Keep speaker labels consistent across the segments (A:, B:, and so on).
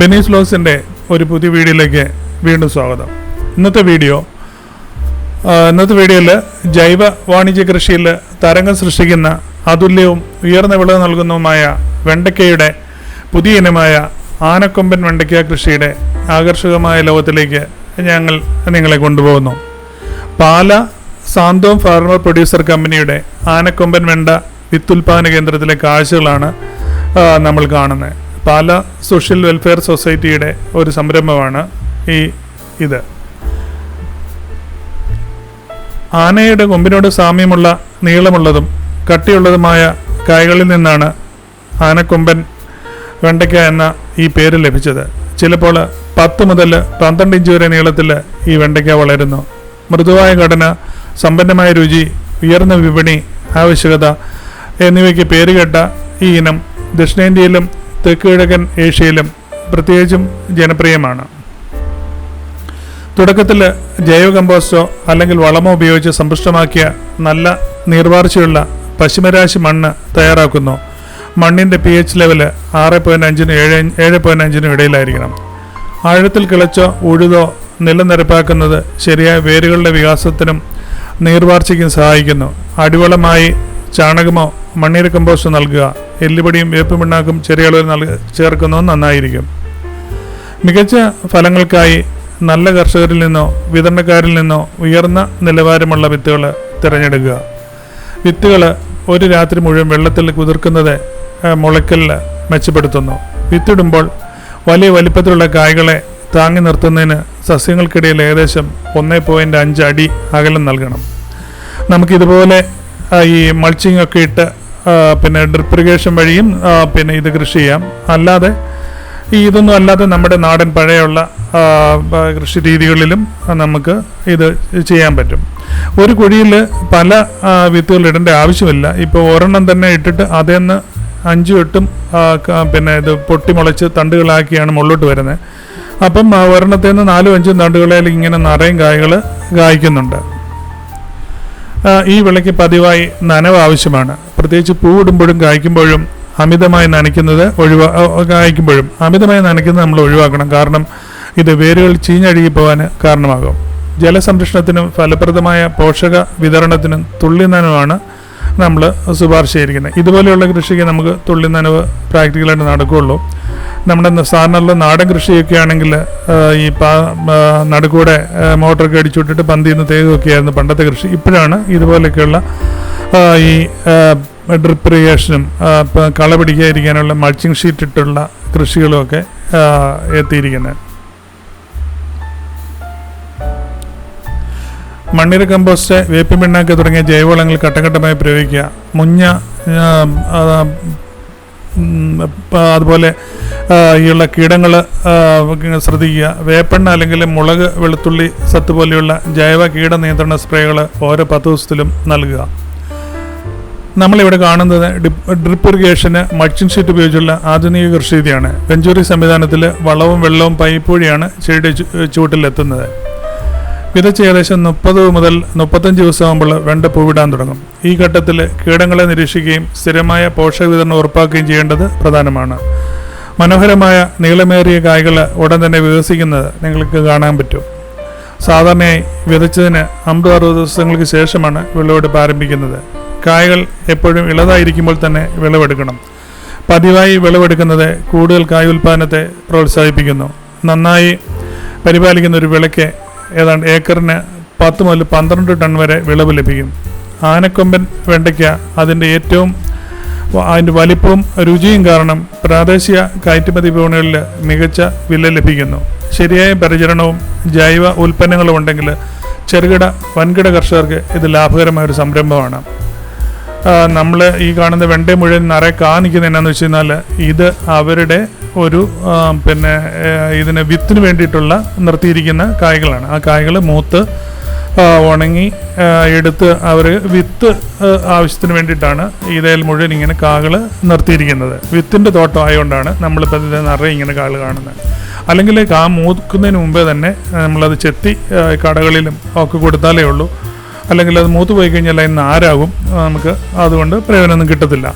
A: ബെനീസ് ലോസിന്റെ ഒരു പുതിയ വീഡിയോയിലേക്ക് വീണ്ടും സ്വാഗതം. ഇന്നത്തെ വീഡിയോ ഇന്നത്തെ വീഡിയോയിൽ ജൈവ വാണിജ്യ കൃഷിയിൽ തരംഗം സൃഷ്ടിക്കുന്ന അതുല്യവും ഉയർന്ന വിളവ് നൽകുന്നതുമായ വെണ്ടയ്ക്കയുടെ പുതിയ ഇനമായ ആനക്കൊമ്പൻ വെണ്ടയ്ക്ക കൃഷിയുടെ ആകർഷകമായ ലോകത്തിലേക്ക് ഞങ്ങൾ നിങ്ങളെ കൊണ്ടുപോകുന്നു. പാല സാന്തോം ഫാർമർ പ്രൊഡ്യൂസർ കമ്പനിയുടെ ആനക്കൊമ്പൻ വെണ്ട വിത്തുൽപാദന കേന്ദ്രത്തിലെ കാഴ്ചകളാണ് നമ്മൾ കാണുന്നത്. പാല സോഷ്യൽ വെൽഫെയർ സൊസൈറ്റിയുടെ ഒരു സംരംഭമാണ് ഈ ഇത്. ആനയുടെ കൊമ്പിനോട് സാമ്യമുള്ള നീളമുള്ളതും കട്ടിയുള്ളതുമായ കായകളിൽ നിന്നാണ് ആനക്കൊമ്പൻ വെണ്ടയ്ക്ക എന്ന ഈ പേര് ലഭിച്ചത്. ചിലപ്പോൾ പത്ത് മുതൽ പന്ത്രണ്ട് ഇഞ്ച് വരെ നീളത്തിൽ ഈ വെണ്ടയ്ക്ക വളരുന്നു. മൃദുവായ ഘടന സമ്പന്നമായ രുചി ഉയർന്ന വിപണി ആവശ്യകത എന്നിവയ്ക്ക് പേരുകേട്ട ഈ ഇനം ദക്ഷിണേന്ത്യയിലും തെക്ക് കിഴക്കൻ ഏഷ്യയിലും പ്രത്യേകിച്ചും ജനപ്രിയമാണ്. തുടക്കത്തിൽ ജൈവ കമ്പോസ്റ്റോ അല്ലെങ്കിൽ വളമോ ഉപയോഗിച്ച് സമ്പുഷ്ടമാക്കിയ നല്ല നീർവാർച്ചയുള്ള പശ്ചിമരാശി മണ്ണ് തയ്യാറാക്കുന്നു. മണ്ണിന്റെ പി എച്ച് ലെവൽ ആറ് പോയിന്റ് അഞ്ചിനും ഏഴ് ഏഴ് പോയിന്റ് അഞ്ചിനും ഇടയിലായിരിക്കണം. ആഴത്തിൽ കിളച്ചോ ഉഴുതോ നിലനിരപ്പാക്കുന്നത് ശരിയായ വേരുകളുടെ വികാസത്തിനും നീർവാർച്ചയ്ക്കും സഹായിക്കുന്നു. അടിവളമായി ചാണകമോ മണ്ണീർ കമ്പോസ്റ്റോ നൽകുക എല്ലുപടിയും വേപ്പ് പിണ്ണാക്കും ചെറിയ അളവിൽ നൽക ചേർക്കുന്നത് നന്നായിരിക്കും. മികച്ച ഫലങ്ങൾക്കായി നല്ല കർഷകരിൽ നിന്നോ വിതരണക്കാരിൽ നിന്നോ ഉയർന്ന നിലവാരമുള്ള വിത്തുകൾ തിരഞ്ഞെടുക്കുക. വിത്തുകൾ ഒരു രാത്രി മുഴുവൻ വെള്ളത്തിൽ കുതിർക്കുന്നത് മുളയ്ക്കൽ മെച്ചപ്പെടുത്തുന്നു. വിത്തിടുമ്പോൾ വലിയ വലിപ്പത്തിലുള്ള കായ്കളെ താങ്ങി നിർത്തുന്നതിന് സസ്യങ്ങൾക്കിടയിൽ ഏകദേശം ഒന്നേ പോയിന്റ് അഞ്ച് അടി അകലം നൽകണം. നമുക്കിതുപോലെ ഈ മൾച്ചിങ് ഒക്കെ ഇട്ട് പിന്നെ ഡ്രിപ്പ് ഇറിഗേഷൻ വഴിയും പിന്നെ ഇത് കൃഷി ചെയ്യാം. അല്ലാതെ ഈ ഇതൊന്നും അല്ലാതെ നമ്മുടെ നാടൻ പഴയുള്ള കൃഷി രീതികളിലും നമുക്ക് ഇത് ചെയ്യാൻ പറ്റും. ഒരു കുഴിയിൽ പല വിത്തുകൾ ഇടേണ്ട ആവശ്യമില്ല. ഇപ്പോൾ ഒരെണ്ണം തന്നെ ഇട്ടിട്ട് അതേന്ന് അഞ്ചും എട്ടും പിന്നെ ഇത് പൊട്ടിമുളച്ച് തണ്ടുകളാക്കിയാണ് മുള്ളോട്ട് വരുന്നത്. അപ്പം ഒരെണ്ണത്തിൽ നിന്ന് നാലും അഞ്ചും തണ്ടുകളിൽ ഇങ്ങനെ നിറയും കായകൾ കായ്ക്കുന്നുണ്ട്. ഈ വിളയ്ക്ക് പതിവായി നനവ് ആവശ്യമാണ്. പ്രത്യേകിച്ച് പൂവിടുമ്പോഴും കായ്ക്കുമ്പോഴും അമിതമായി നനയ്ക്കുന്നത് ഒഴിവാ കായ്ക്കുമ്പോഴും അമിതമായി നനയ്ക്കുന്നത് നമ്മൾ ഒഴിവാക്കണം. കാരണം ഇത് വേരുകൾ ചീഞ്ഞഴുകി പോകാൻ കാരണമാകും. ജലസംരക്ഷണത്തിനും ഫലപ്രദമായ പോഷക വിതരണത്തിനും തുള്ളി നനവാണ് നമ്മൾ ശുപാർശ ചെയ്തിരിക്കുന്നത്. ഇതുപോലെയുള്ള കൃഷിക്ക് നമുക്ക് തുള്ളി നനവ് പ്രാക്ടിക്കലായിട്ട് നടക്കുകയുള്ളൂ. നമ്മുടെ ന- സാധാരണ നാടൻ കൃഷിയൊക്കെ ആണെങ്കിൽ ഈ പാ നടുക്കൂടെ മോട്ടറൊക്കെ അടിച്ചു വിട്ടിട്ട് തേകൊക്കെ ആയിരുന്നു പണ്ടത്തെ കൃഷി. ഇപ്പോഴാണ് ഇതുപോലെയൊക്കെയുള്ള ഈ ഡ്രിപ്പ് ഇറിഗേഷനും കള പിടിക്കാതിരിക്കാനുള്ള മൾച്ചിങ് ഷീറ്റ് ഇട്ടുള്ള കൃഷികളുമൊക്കെ എത്തിയിരിക്കുന്നത്. മണ്ണിര കമ്പോസ്റ്റ് വേപ്പിൻ പിണ്ണാക്ക് തുടങ്ങിയ ജൈവവളങ്ങൾ ഘട്ടഘട്ടമായി പ്രയോഗിക്കുക. മുഞ്ഞ അതുപോലെ ഈയുള്ള കീടങ്ങൾ ശ്രദ്ധിക്കുക. വേപ്പെണ്ണ അല്ലെങ്കിൽ മുളക് വെളുത്തുള്ളി സത്ത് പോലെയുള്ള ജൈവ കീട നിയന്ത്രണ സ്പ്രേകൾ ഓരോ പത്ത് ദിവസത്തിലും നൽകുക. നമ്മളിവിടെ കാണുന്നത് ഡ്രിപ്പ് ഇറിഗേഷന് മൾച്ചിങ് ഷീറ്റ് ഉപയോഗിച്ചുള്ള ആധുനിക കൃഷി രീതിയാണ്. വെഞ്ചൂറി സംവിധാനത്തിൽ വളവും വെള്ളവും പൈപ്പ് വഴിയാണ് ചെടിയുടെ ചുവട്ടിലെത്തുന്നത്. വിതച്ച് ഏകദേശം മുപ്പത് മുതൽ മുപ്പത്തഞ്ച് ദിവസമാകുമ്പോൾ വെണ്ട പൂവിടാൻ തുടങ്ങും. ഈ ഘട്ടത്തിൽ കീടങ്ങളെ നിരീക്ഷിക്കുകയും സ്ഥിരമായ പോഷക വിതരണം ഉറപ്പാക്കുകയും ചെയ്യേണ്ടത് പ്രധാനമാണ്. മനോഹരമായ നീളമേറിയ കായ്കൾ ഉടൻ തന്നെ വികസിക്കുന്നത് നിങ്ങൾക്ക് കാണാൻ പറ്റും. സാധാരണയായി വിതച്ചതിന് അമ്പത് അറുപത് ദിവസങ്ങൾക്ക് ശേഷമാണ് വിളവെടുപ്പ് ആരംഭിക്കുന്നത്. കായകൾ എപ്പോഴും ഇളതായിരിക്കുമ്പോൾ തന്നെ വിളവെടുക്കണം. പതിവായി വിളവെടുക്കുന്നത് കൂടുതൽ കായ ഉൽപ്പാദനത്തെ പ്രോത്സാഹിപ്പിക്കുന്നു. നന്നായി പരിപാലിക്കുന്ന ഒരു വിളയ്ക്ക് ഏതാണ്ട് ഏക്കറിന് പത്ത് മുതൽ പന്ത്രണ്ട് ടൺ വരെ വിളവ് ലഭിക്കും. ആനക്കൊമ്പൻ വെണ്ടയ്ക്ക അതിന്റെ ഏറ്റവും അതിന്റെ വലിപ്പവും രുചിയും കാരണം പ്രാദേശിക കയറ്റുമതി വിപണികളിൽ മികച്ച വില ലഭിക്കുന്നു. ശരിയായ പരിചരണവും ജൈവ ഉൽപ്പന്നങ്ങളും ഉണ്ടെങ്കിൽ ചെറുകിട വൻകിട കർഷകർക്ക് ഇത് ലാഭകരമായ ഒരു സംരംഭമാണ്. നമ്മൾ ഈ കാണുന്ന വെണ്ട മുഴുവൻ നിറയെ കാ എന്നാന്ന് വെച്ച് കഴിഞ്ഞാൽ ഇത് അവരുടെ ഒരു പിന്നെ ഇതിന് വിത്തിന് വേണ്ടിയിട്ടുള്ള നിർത്തിയിരിക്കുന്ന കായ്കളാണ്. ആ കായ്കൾ മൂത്ത് ഉണങ്ങി എടുത്ത് അവർ വിത്ത് ആവശ്യത്തിന് വേണ്ടിയിട്ടാണ് ഇതേൽ മുഴുവൻ ഇങ്ങനെ കാകൾ നിർത്തിയിരിക്കുന്നത്. വിത്തിന്റെ തോട്ടം ആയതുകൊണ്ടാണ് നമ്മളിപ്പോൾ ഇത് നിറയെ ഇങ്ങനെ കാൾ കാണുന്നത്. അല്ലെങ്കിൽ കാ മൂക്കുന്നതിന് മുമ്പേ തന്നെ നമ്മളത് ചെത്തി കടകളിലും ഒക്കെ കൊടുത്താലേ ഉള്ളൂ. അല്ലെങ്കിൽ അത് മൂത്ത് പോയി കഴിഞ്ഞാൽ അതിന് നാരാകും ആ, നമുക്ക് അതുകൊണ്ട് പ്രയോജനമൊന്നും കിട്ടത്തില്ല.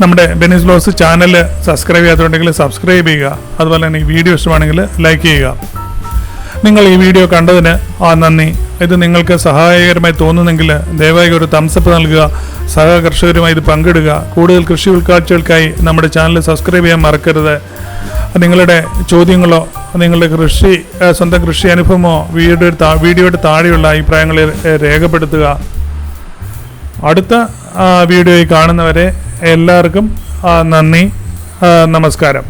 A: നമ്മുടെ ബെനീസ് ലോസ് ചാനൽ സബ്സ്ക്രൈബ് ചെയ്യാത്തതുണ്ടെങ്കിൽ സബ്സ്ക്രൈബ് ചെയ്യുക. അതുപോലെ തന്നെ ഈ വീഡിയോ ഇഷ്ടമാണെങ്കിൽ ലൈക്ക് ചെയ്യുക. നിങ്ങൾ ഈ വീഡിയോ കണ്ടതിന് ആ നന്ദി. ഇത് നിങ്ങൾക്ക് സഹായകരമായി തോന്നുന്നെങ്കിൽ ദയവായി ഒരു തംസപ്പ് നൽകുക. സഹകർഷകരുമായി ഇത് പങ്കിടുക. കൂടുതൽ കൃഷി ഉൾക്കാഴ്ചകൾക്കായി നമ്മുടെ ചാനൽ സബ്സ്ക്രൈബ് ചെയ്യാൻ മറക്കരുത്. നിങ്ങളുടെ ചോദ്യങ്ങളോ നിങ്ങളുടെ കൃഷി സ്വന്തം കൃഷി അനുഭവമോ വീഡിയോ താ- വീഡിയോയുടെ താഴെയുള്ള അഭിപ്രായങ്ങൾ രേഖപ്പെടുത്തുക. അടുത്ത വീഡിയോയിൽ കാണുന്നവരെ എല്ലാവർക്കും നന്ദി നമസ്കാരം.